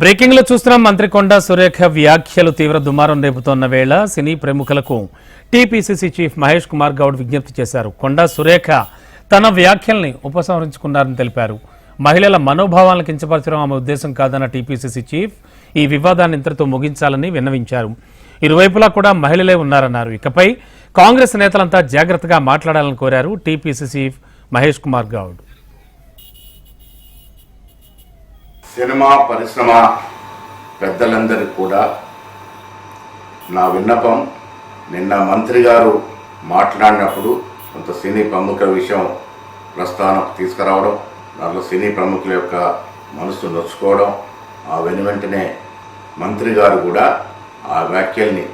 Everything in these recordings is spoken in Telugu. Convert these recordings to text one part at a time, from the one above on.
బ్రేకింగ్లో చూస్తున్నాం. మంత్రి కొండా సురేఖ వ్యాఖ్యలు తీవ్ర దుమారం రేపుతోన్న వేళ సినీ ప్రముఖులకు టీపీసీసీ చీఫ్ మహేష్ కుమార్ గౌడ్ విజ్ఞప్తి చేశారు. కొండా సురేఖ తన వ్యాఖ్యల్ని ఉపసంహరించుకున్నారని తెలిపారు. మహిళల మనోభావాలను కించపరచడం ఆమె ఉద్దేశం కాదన్న టీపీసీసీ చీఫ్ ఈ వివాదాన్ని ఇంతటితో ముగించాలని విన్నవించారు. ఇరువైపులా కూడా మహిళలే ఉన్నారన్నారు. ఇకపై కాంగ్రెస్ నేతలంతా జాగ్రత్తగా మాట్లాడాలని కోరారు TPC chief Mahesh Kumar Goud. Cinema పరిశ్రమ పెద్దలందరికీ కూడా నా విన్నపం నిన్న మంత్రి గారు మాట్లాడినప్పుడు కొంత సినీ ప్రముఖుల విషయం ప్రస్థానం తీసుకురావడం దాంట్లో సినీ ప్రముఖుల యొక్క మనసు నొచ్చుకోవడం ఆ వెను వెంటనే మంత్రి గారు కూడా ఆ వ్యాఖ్యల్ని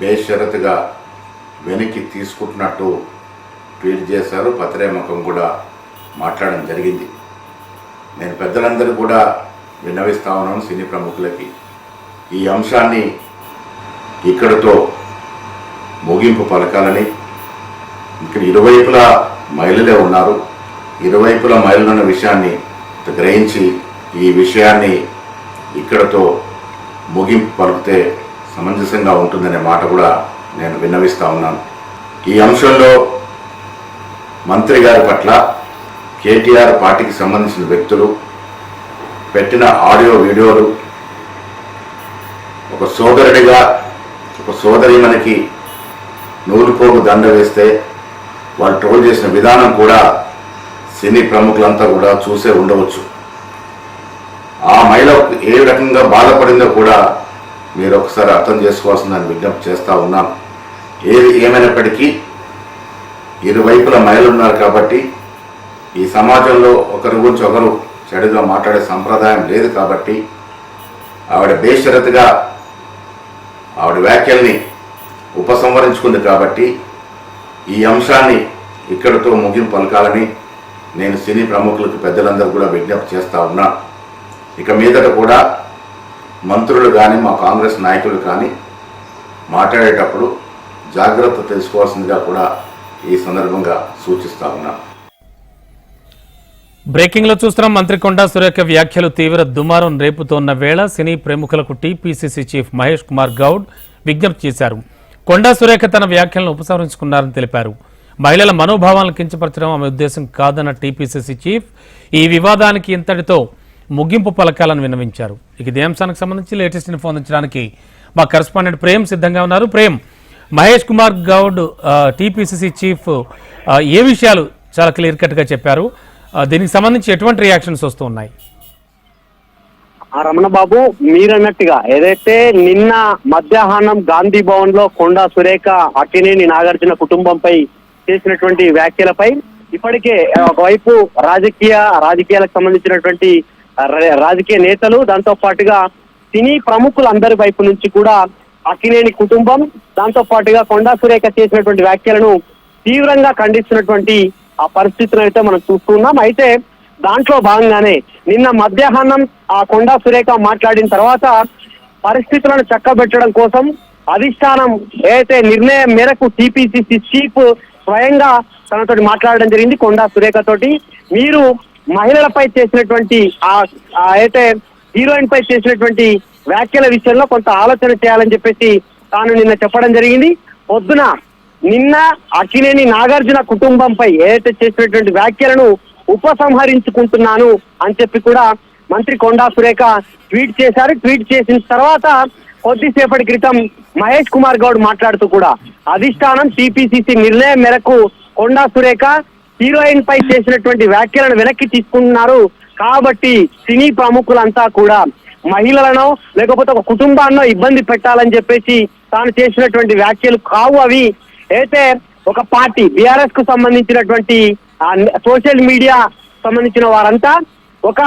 బేషరతుగా వెనక్కి తీసుకుంటున్నట్టు ట్వీట్ చేశారు. పత్రేముఖం కూడా మాట్లాడడం జరిగింది. నేను పెద్దలందరూ కూడా విన్నవిస్తా ఉన్నాను సినీ ప్రముఖులకి. ఈ అంశాన్ని ఇక్కడతో ముగింపు పలకాలని ఇక్కడ ఇరువైపులా మహిళలే ఉన్నారు. ఇరువైపులా మహిళలున్న విషయాన్ని గ్రహించి ఈ విషయాన్ని ఇక్కడతో ముగింపు పలికితే సమంజసంగా ఉంటుందనే మాట కూడా నేను విన్నవిస్తా ఉన్నాను. ఈ అంశంలో మంత్రి గారి పట్ల కేటీఆర్ పార్టీకి సంబంధించిన వ్యక్తులు పెట్టిన ఆడియో వీడియోలు ఒక సోదరుడిగా ఒక సోదరి మనకి నూలుపోగు దండ వేస్తే వాళ్ళు ట్రోల్ చేసిన విధానం కూడా సినీ ప్రముఖులంతా కూడా చూసే ఉండవచ్చు. ఆ మహిళ ఏ రకంగా బాధపడిందో కూడా మీరు ఒకసారి అర్థం చేసుకోవాల్సిందని విజ్ఞప్తి చేస్తూ ఉన్నాం. ఏది ఏమైనప్పటికీ ఇరువైపుల మహిళలు ఉన్నారు కాబట్టి ఈ సమాజంలో ఒకరి గురించి ఒకరు చెడుగా మాట్లాడే సంప్రదాయం లేదు కాబట్టి ఆవిడ బేషరతుగా ఆవిడ వ్యాఖ్యల్ని ఉపసంహరించుకుంది కాబట్టి ఈ అంశాన్ని ఇక్కడితో ముగింపు పలకాలని నేను సినీ ప్రముఖులకు పెద్దలందరూ కూడా విజ్ఞప్తి చేస్తా ఉన్నా. ఇక మీదట కూడా మంత్రులు కానీ మా కాంగ్రెస్ నాయకులు కానీ మాట్లాడేటప్పుడు జాగ్రత్త తెలుసుకోవాల్సిందిగా కూడా ఈ సందర్భంగా సూచిస్తా ఉన్నాను బ్రేకింగ్లో చూస్తున్నాం. మంత్రి కొండా సురేఖ వ్యాఖ్యలు తీవ్ర దుమారం రేపుతోన్న వేళ సినీ ప్రముఖులకు టీపీసీసీ చీఫ్ మహేష్ కుమార్ గౌడ్ విజ్ఞప్తి చేశారు. కొండా సురేఖ తన వ్యాఖ్యలను ఉపసంహరించుకున్నారని తెలిపారు. మహిళల మనోభావాలను కించపరచడం ఆమె ఉద్దేశం కాదన్న టీపీసీసీ చీఫ్ ఈ వివాదానికి ఇంతటితో ముగింపు పలకాలని విన్నవించారు. ఇక ఇదే అంశానికి సంబంధించి లేటెస్ట్ ఇన్ఫో అందించడానికి మా కరెస్పాండెంట్ ప్రేమ్ సిద్ధంగా ఉన్నారు. ప్రేమ్ మహేష్ కుమార్ గౌడ్ టీపీసీసీ చీఫ్ ఏ విషయాలు చాలా క్లియర్ కట్గా చెప్పారు? దీనికి సంబంధించి ఎటువంటి రియాక్షన్స్ వస్తూ ఉన్నాయి? రమణ బాబు మీరన్నట్టుగా ఏదైతే నిన్న మధ్యాహ్నం గాంధీ భవన్లో కొండా సురేఖ అక్కినేని నాగార్జున కుటుంబంపై చేసినటువంటి వ్యాఖ్యలపై ఇప్పటికే ఒకవైపు రాజకీయ రాజకీయాలకు సంబంధించినటువంటి రాజకీయ నేతలు దాంతో పాటుగా సినీ ప్రముఖులందరి వైపు నుంచి కూడా అక్కినేని కుటుంబం దాంతో పాటుగా కొండా సురేఖ చేసినటువంటి వ్యాఖ్యలను తీవ్రంగా ఖండిస్తున్నటువంటి ఆ పరిస్థితిని అయితే మనం చూస్తున్నాం. అయితే దాంట్లో భాగంగానే నిన్న మధ్యాహ్నం ఆ కొండా సురేఖ మాట్లాడిన తర్వాత పరిస్థితులను చక్కబెట్టడం కోసం అధిష్టానం ఏదైతే నిర్ణయం మేరకు టీపీసీసీ చీఫ్ స్వయంగా తనతో మాట్లాడడం జరిగింది కొండా సురేఖ తోటి. మీరు మహిళలపై చేసినటువంటి ఆ అయితే హీరోయిన్ పై చేసినటువంటి వ్యాఖ్యల విషయంలో కొంత ఆలోచన చేయాలని చెప్పేసి తాను నిన్న చెప్పడం జరిగింది. పొద్దున నిన్న అక్కినేని నాగార్జున కుటుంబంపై ఏదైతే చేసినటువంటి వ్యాఖ్యలను ఉపసంహరించుకుంటున్నాను అని చెప్పి కూడా మంత్రి కొండా సురేఖ ట్వీట్ చేశారు. ట్వీట్ చేసిన తర్వాత కొద్దిసేపటి క్రితం మహేష్ కుమార్ గౌడ్ మాట్లాడుతూ కూడా అధిష్టానం టీపీసీసీ నిర్ణయం మేరకు కొండా సురేఖ హీరోయిన్ పై చేసినటువంటి వ్యాఖ్యలను వెనక్కి తీసుకుంటున్నారు. కాబట్టి సినీ ప్రముఖులంతా కూడా మహిళలను లేకపోతే ఒక కుటుంబాన్నో ఇబ్బంది పెట్టాలని చెప్పేసి తాను చేసినటువంటి వ్యాఖ్యలు కావు అవి. అయితే ఒక పార్టీ బీఆర్ఎస్కు సంబంధించినటువంటి సోషల్ మీడియా సంబంధించిన వారంతా ఒక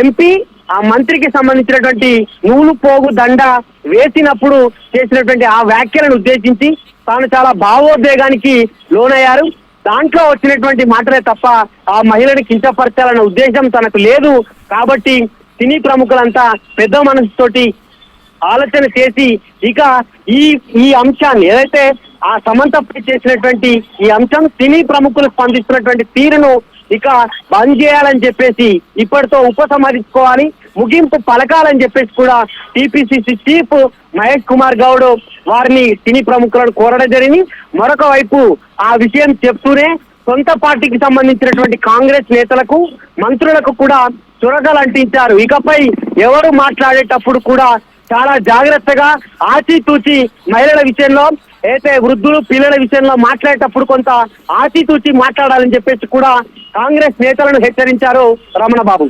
ఎంపీ ఆ మంత్రికి సంబంధించినటువంటి నూలు పోగు దండ వేసినప్పుడు చేసినటువంటి ఆ వ్యాఖ్యలను ఉద్దేశించి తాను చాలా భావోద్వేగానికి లోనయ్యారు. దాంట్లో వచ్చినటువంటి మాటలే తప్ప ఆ మహిళని కించపరచాలన్న ఉద్దేశం తనకు లేదు. కాబట్టి సినీ ప్రముఖులంతా పెద్ద మనసుతోటి ఆలోచన చేసి ఇక ఈ ఈ అంశాన్ని ఏదైతే ఆ సమంతపై చేసినటువంటి ఈ అంశం సినీ ప్రముఖులు స్పందిస్తున్నటువంటి తీరును ఇక బంద్ చేయాలని చెప్పేసి ఇప్పటితో ఉపసంహరించుకోవాలి. ముగింపు పలకాలని చెప్పేసి కూడా టీపీసీసీ చీఫ్ మహేష్ కుమార్ గౌడ్ వారిని సినీ ప్రముఖులను కోరడం జరిగింది. మరొక వైపు ఆ విషయం చెప్తూనే సొంత పార్టీకి సంబంధించినటువంటి కాంగ్రెస్ నేతలకు మంత్రులకు కూడా చురకలు అంటించారు. ఇకపై ఎవరు మాట్లాడేటప్పుడు కూడా చాలా జాగ్రత్తగా ఆచితూచి మహిళల విషయంలో అయితే వృద్ధులు పిల్లల విషయంలో మాట్లాడేటప్పుడు కొంత ఆచితూచి మాట్లాడాలని చెప్పేసి కూడా కాంగ్రెస్ నేతలను హెచ్చరించారు రమణ బాబు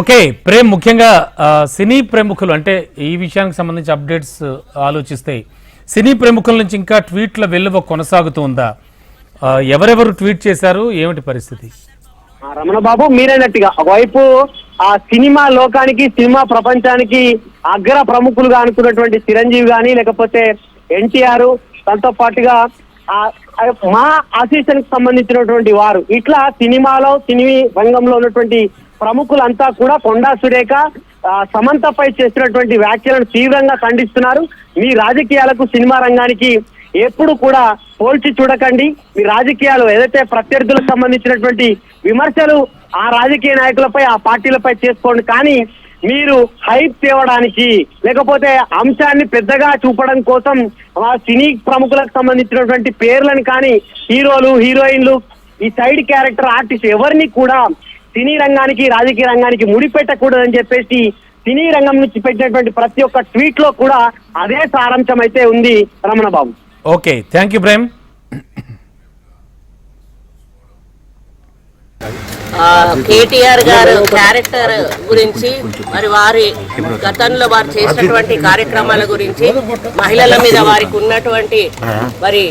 ఓకే ప్రేమ్ ముఖ్యంగా సినీ ప్రముఖులు అంటే ఈ విషయానికి సంబంధించి అప్డేట్స్ ఆలోచిస్తే సినీ ప్రముఖుల నుంచి ఇంకా ట్వీట్ల వెల్లువ కొనసాగుతుందా ఎవరెవరు ట్వీట్ చేశారు? ఏమిటి పరిస్థితి? రమణ బాబు మీరైనట్టుగా ఒకవైపు ఆ సినిమా లోకానికి సినిమా ప్రపంచానికి అగ్ర ప్రముఖులుగా అనుకున్నటువంటి చిరంజీవి గాని లేకపోతే ఎన్టీఆర్ దాంతో పాటుగా ఆ మా అసోసియేషన్కి సంబంధించినటువంటి వారు. ఇట్లా సినిమాలో సినీ రంగంలో ఉన్నటువంటి ప్రముఖులంతా కూడా కొండా సురేఖ సమంతపై చేసినటువంటి వ్యాఖ్యలను తీవ్రంగా ఖండిస్తున్నారు. మీ రాజకీయాలకు సినిమా రంగానికి ఎప్పుడు కూడా పోల్చి చూడకండి. మీ రాజకీయాలు ఏదైతే ప్రత్యర్థులకు సంబంధించినటువంటి విమర్శలు ఆ రాజకీయ నాయకులపై ఆ పార్టీలపై చేసుకోండి. కానీ మీరు హైప్ తేవడానికి లేకపోతే అంశాన్ని పెద్దగా చూపడం కోసం ఆ సినీ ప్రముఖులకు సంబంధించినటువంటి పేర్లను కానీ హీరోలు హీరోయిన్లు ఈ సైడ్ క్యారెక్టర్ ఆర్టిస్ట్ ఎవరిని కూడా సినీ రంగానికి రాజకీయ రంగానికి ముడిపెట్టకూడదని చెప్పేసి సినీ రంగం నుంచి పెట్టినటువంటి ప్రతి ఒక్క ట్వీట్లో కూడా అదే సారాంశం అయితే ఉంది Ramana Babu okay thank you Prem ఆ, కేటీఆర్ గారు క్యారెక్టర్ గురించి మరి వారి గతంలో వారు చేసినటువంటి కార్యక్రమాల గురించి మహిళల మీద వారికి ఉన్నటువంటి మరి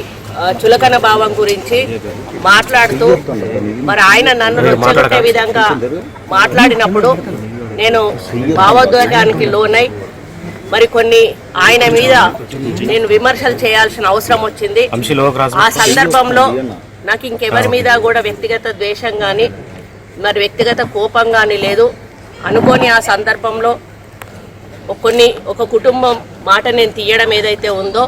చులకన భావం గురించి మాట్లాడుతూ మరి ఆయన నన్ను నొచ్చగొట్టే విధంగా మాట్లాడినప్పుడు నేను భావోద్వేగానికి లోనై మరి కొన్ని ఆయన మీద నేను విమర్శలు చేయాల్సిన అవసరం వచ్చింది. ఆ సందర్భంలో నాకు ఇంకెవరి మీద కూడా వ్యక్తిగత ద్వేషం కానీ మరి వ్యక్తిగత కోపం కానీ లేదు. అనుకోని ఆ సందర్భంలో కొన్ని ఒక కుటుంబం మాట నేను తీయడం ఏదైతే ఉందో